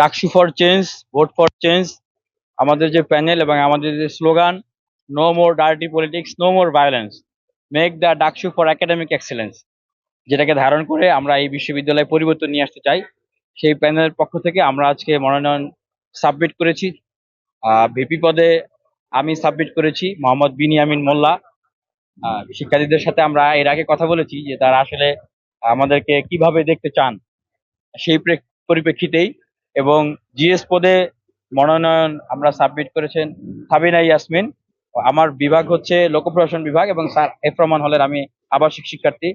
DUCSU for change vote for change আমাদের যে panel এবং আমাদের যে slogan no more dirty politics no more violence make the DUCSU for academic excellence যেটাকে ধারণ করে আমরা এই বিশ্ববিদ্যালয়ে পরিবর্তন নিয়ে আসতে চাই। সেই প্যানেলের পক্ষ থেকে আমরা আজকে মনোনয়ন সাবমিট করেছি। ভিপি পদে আমি সাবমিট করেছি, মোহাম্মদ বিনিয়ামিন মোল্লা। শিক্ষার্থীদের সাথে আমরা এর আগে কথা বলেছি যে তারা আসলে আমাদেরকে কীভাবে দেখতে চান সেই পরিপ্রেক্ষিতেই এবং জিএস পদে মনোনয়ন আমরা সাবমিট করেছেন সাবিনা ইয়াসমিন। আমার বিভাগ হচ্ছে লোক প্রশাসন বিভাগ এবং স্যার এফ রহমান হলের আমি আবাসিক শিক্ষার্থী।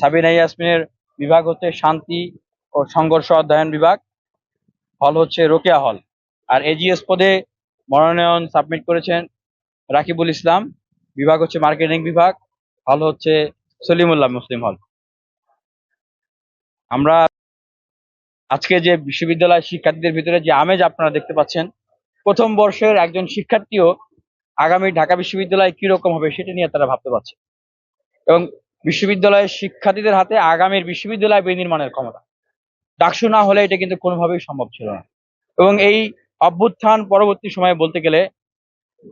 সাবিনা ইয়াসমিনের বিভাগ হচ্ছে শান্তি ও সংঘর্ষ অধ্যয়ন বিভাগ, হল হচ্ছে রোকেয়া হল। আর এজিএস পদে মনোনয়ন সাবমিট করেছেন রাকিবুল ইসলাম, বিভাগ হচ্ছে মার্কেটিং বিভাগ, হল হচ্ছে সলিমুল্লাহ মুসলিম হল। আমরা আজকে যে বিশ্ববিদ্যালয় শিক্ষার্থীদের ভিতরে যে আমেজ আপনারা দেখতে পাচ্ছেন, প্রথম বর্ষের একজন শিক্ষার্থীও আগামী ঢাকা বিশ্ববিদ্যালয় কি রকম হবে সেটা নিয়ে তারা ভাবতে পারছে। এবং বিশ্ববিদ্যালয়ের শিক্ষার্থীদের হাতে আগামীর বিশ্ববিদ্যালয় বিনির্মাণের ক্ষমতা। ডাকসু না হলে এটা কিন্তু কোনোভাবেই সম্ভব ছিল না। এবং এই অভ্যুত্থান পরবর্তী সময়ে বলতে গেলে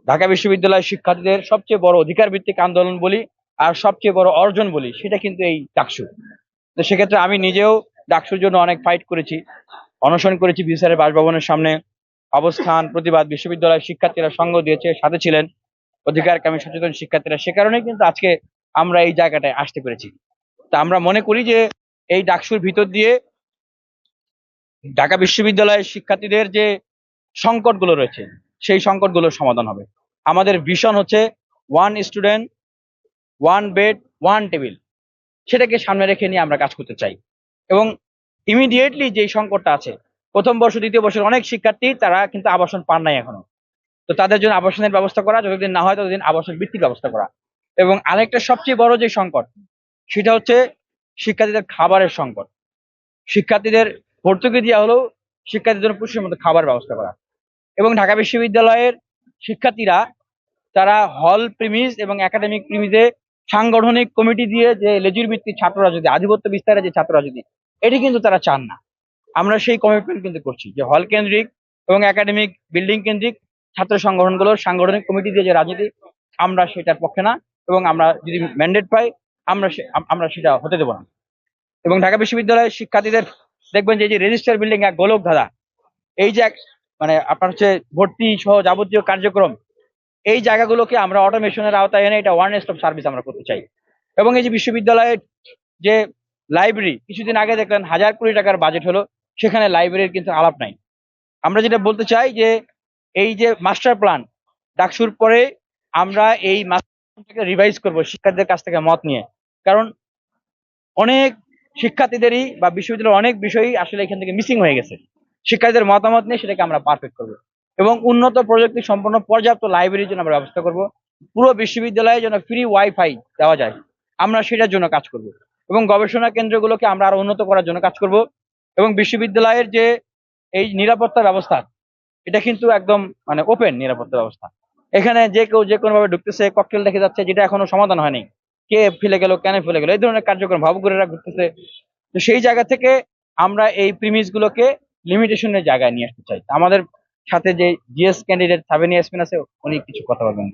ঢাকা বিশ্ববিদ্যালয়ের শিক্ষার্থীদের সবচেয়ে বড় অধিকার ভিত্তিক আন্দোলন বলি আর সবচেয়ে বড় অর্জন বলি, সেটা কিন্তু এই ডাকসু। তো সেক্ষেত্রে আমি নিজেও ডাকসুর জন্য অনেক ফাইট করেছি। অনশন করেছি বিসারের বাসভবনের সামনে। অবস্থান, প্রতিবাদ, বিশ্ববিদ্যালয়ের শিক্ষার্থীরা সঙ্গ দিয়েছে, সাথে ছিলেন অধিকারকামী সচেতন শিক্ষার্থীরা। সে কারণে কিন্তু আজকে আমরা এই জায়গাটায় আসতে পেরেছি। তা আমরা মনে করি যে এই ডাকসুর ভিতর দিয়ে ঢাকা বিশ্ববিদ্যালয়ের শিক্ষার্থীদের যে সংকটগুলো রয়েছে, সেই সংকটগুলোর সমাধান হবে। আমাদের ভিশন হচ্ছে one student one bed one table সেটাকে সামনে রেখে নিয়ে আমরা কাজ করতে চাই। এবং ইমিডিয়েটলি যে সংকটটা আছে, প্রথম বর্ষ, দ্বিতীয় বর্ষের অনেক শিক্ষার্থী তারা কিন্তু আবাসন পান নাই এখনও। তো তাদের জন্য আবাসনের ব্যবস্থা করা, যতদিন না হয় ততদিন আবাসন বৃত্তির ব্যবস্থা করা। এবং আরেকটা সবচেয়ে বড় যে সংকট, সেটা হচ্ছে শিক্ষার্থীদের খাবারের সংকট। শিক্ষার্থীদের ভর্তুকি দেওয়া হলেও শিক্ষার্থীদের জন্য পুষ্টির মতো খাবার ব্যবস্থা করা। এবং ঢাকা বিশ্ববিদ্যালয়ের শিক্ষার্থীরা, তারা হল প্রিমিস এবং একাডেমিক প্রিমিসে সাংগঠনিক কমিটি দিয়ে যে লেজুর ভিত্তিক ছাত্ররা যদি, আধিপত্য বিস্তারে যে ছাত্ররা যদি এটি কিন্তু তারা চান না। আমরা সেই কমিটমেন্ট কিন্তু করছি যে হল কেন্দ্রিক এবং একাডেমিক বিল্ডিং কেন্দ্রিক ছাত্র সংগঠনগুলোর সাংগঠনিক কমিটি দিয়ে যে রাজনীতি, আমরা সেটার পক্ষে না এবং আমরা যদি ম্যান্ডেট পাই, আমরা আমরা সেটা হতে দেবো না। এবং ঢাকা বিশ্ববিদ্যালয়ের শিক্ষার্থীদের দেখবেন যে যে রেজিস্টার বিল্ডিং এক গোলক ধাঁধা, এই যে মানে আপনার হচ্ছে ভর্তি সহ যাবতীয় কার্যক্রম, এই জায়গাগুলোকে আমরা অটোমেশনের আওতায় এনে এটা ওয়ান স্টপ সার্ভিস আমরা করতে চাই। এবং এই যে বিশ্ববিদ্যালয়ের যে লাইব্রেরি কিছুদিন আগে দেখলেন হাজার কোটি টাকার বাজেট হলো, সেখানে লাইব্রেরির কিন্তু আলাপ নাই। আমরা যেটা বলতে চাই যে, এই যে মাস্টার প্ল্যান ডাকসুর পরে আমরা এই মাস্টার রিভাইজ করব, শিক্ষার্থীদের কাছ থেকে মত নিয়ে। কারণ অনেক শিক্ষার্থীদেরই বা বিশ্ববিদ্যালয়ের অনেক বিষয়ই আসলে এখান থেকে মিসিং হয়ে গেছে। শিক্ষার্থীদের মতামত নিয়ে সেটাকে আমরা পারফেক্ট করব। এবং উন্নত প্রযুক্তি সম্পন্ন পর্যাপ্ত লাইব্রেরির জন্য আমরা ব্যবস্থা করব। পুরো বিশ্ববিদ্যালয়ে যেন ফ্রি ওয়াইফাই দেওয়া যায়। আমরা সেটার জন্য কাজ করব। এবং গবেষণা কেন্দ্রগুলোকে আমরা আরও উন্নত করার জন্য কাজ করব। এবং বিশ্ববিদ্যালয়ের যে এই নিরাপত্তা ব্যবস্থা, এটা কিন্তু একদম মানে ওপেন নিরাপত্তা ব্যবস্থা। এখানে যে কেউ যে কোনো ভাবে ঢুকতেছে ককটেল দেখে যাচ্ছে, যেটা এখনও সমাধান হয়নি। কে ফেলে গেল, কেন ফেলে গেল, এই ধরনের কার্যক্রম ভাবুকুরেরা ঘুরতেছে। তো সেই জায়গা থেকে আমরা এই প্রিমিস গুলোকে লিমিটেশনের জায়গায় নিয়ে আসতে চাই। আমাদের সাথে যে জিএস ক্যান্ডিডেট সাবেনি ইয়াসমিন আছে, উনি কিছু কথা বলবেন।